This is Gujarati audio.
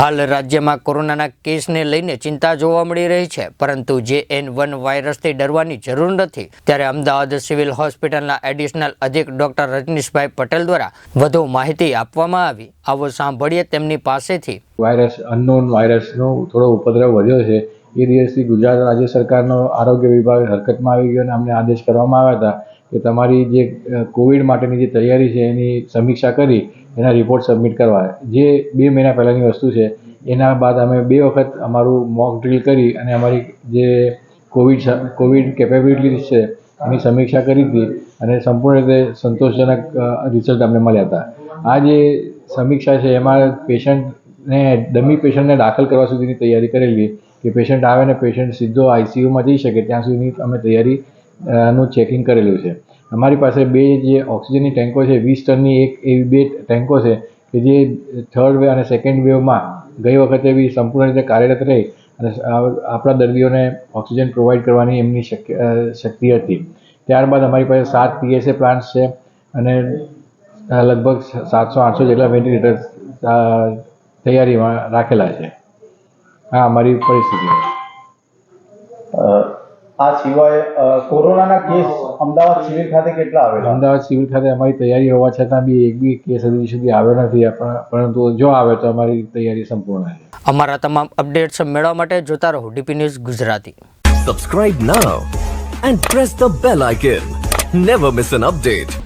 હાલ રાજ્યમાં કોરોનાના કેસને લઈને ચિંતા જોવા મળી રહી છે, પરંતુ જે એન વન વાયરસથી ડરવાની જરૂર નથી. ત્યારે અમદાવાદ સિવિલ હોસ્પિટલના એડિશનલ અધિક ડોક્ટર રજનીશભાઈ પટેલ દ્વારા વધુ માહિતી આપવામાં આવી. આવો સાંભળીએ તેમની પાસેથી. વાયરસ અનનોન વાયરસનો થોડો ઉપદ્રવ વધ્યો છે. એ દિવસથી ગુજરાત રાજ્ય સરકારનો આરોગ્ય વિભાગ હરકતમાં આવી ગયો અને અમને આદેશ કરવામાં આવ્યા હતા કે તમારી જે કોવિડ માટેની જે તૈયારી છે એની સમીક્ષા કરી એના રિપોર્ટ સબમિટ કરવા. જે બે મહિના પહેલાંની વસ્તુ છે, એના બાદ અમે બે વખત અમારું મોક ડ્રીલ કરી અને અમારી જે કોવિડ કોવિડ કેપેબિલિટીઝ છે, એની સમીક્ષા કરી હતી અને સંપૂર્ણ રીતે સંતોષજનક રિઝલ્ટ અમને મળ્યા હતા. આ જે સમીક્ષા છે, એમાં પેશન્ટને ડમી પેશન્ટને દાખલ કરવા સુધીની તૈયારી કરેલી. કે પેશન્ટ આવે ને પેશન્ટ સીધો આઈસીયુમાં જઈ શકે, ત્યાં સુધીની અમે તૈયારી નું ચેકિંગ કરેલું છે. અમારી પાસે બે જે ઓક્સિજનની ટેન્કો છે, વીસ ટનની એક એવી બે ટેન્કો છે કે જે થર્ડ વેવ અને સેકન્ડ વેવમાં ગઈ વખતે બી સંપૂર્ણ રીતે કાર્યરત રહી અને આપણા દર્દીઓને ઓક્સિજન પ્રોવાઈડ કરવાની એમની શક્ય શક્તિ હતી. ત્યારબાદ અમારી પાસે સાત પીએસએ પ્લાન્ટ્સ છે અને લગભગ સાતસો આઠસો જેટલા વેન્ટિલેટર્સ તૈયારીમાં રાખેલા છે. આ અમારી પરિસ્થિતિ આ સિવાય કોરોનાના કેસ અમદાવાદ સિવિલ ખાતે કેટલા આવેલા? અમદાવાદ સિવિલ ખાતે અમારી તૈયારી હોવા છતાં બી એક બી કેસ હજી સુધી આવ્યો નથી પણ- પરંતુ જો આવે તો અમારી તૈયારી સંપૂર્ણ છે અમારા તમામ અપડેટ્સ મેળવવા માટે જોતા રહો DP news Gujarati. Subscribe now and press the bell icon never miss an update.